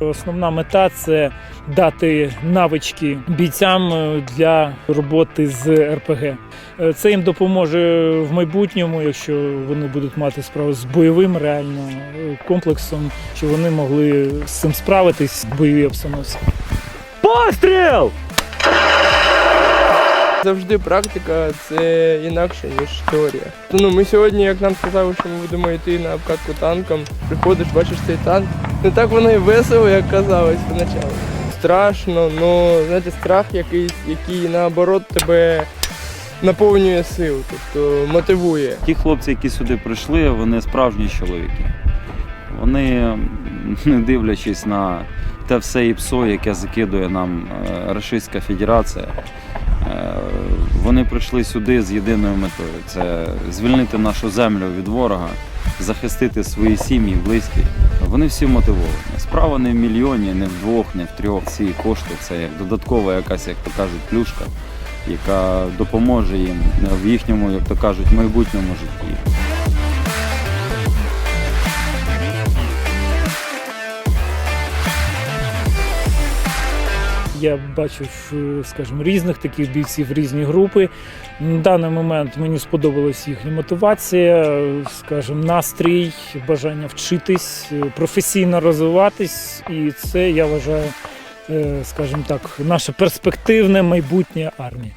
основна мета це дати навички бійцям е, для роботи з РПГ. Е, Це їм допоможе в майбутньому, якщо вони будуть мати справу з бойовим реально е, комплексом, що вони могли з цим справитись в бойовій обстановці. Постріл! Завжди практика це інакше, ніж теорія. Ну, ми сьогодні, як нам сказали, що ми будемо йти на обкатку танком, приходиш, бачиш цей танк. Не так воно і весело, як казалось спочатку. Страшно, ну знаєте, страх якийсь, який наоборот тебе наповнює сил, тобто мотивує. Ті хлопці, які сюди прийшли, вони справжні чоловіки. Вони, не дивлячись на те все ІПСО, яке закидує нам е, Російська Федерація, е, вони прийшли сюди з єдиною метою це звільнити нашу землю від ворога, захистити свої сім'ї, близькі. Вони всі мотивовані. Справа не в мільйоні, не в двох, не в трьох. Ці кошти це як додаткова якась, як то кажуть, плюшка, яка допоможе їм в їхньому, як то кажуть, майбутньому житті. Я бачив, скажімо, різних таких бійців, різні групи. На даний момент мені сподобалась їхня мотивація, скажімо, настрій, бажання вчитись, професійно розвиватись, і це я вважаю, е, скажімо так, наше перспективне майбутнє армії.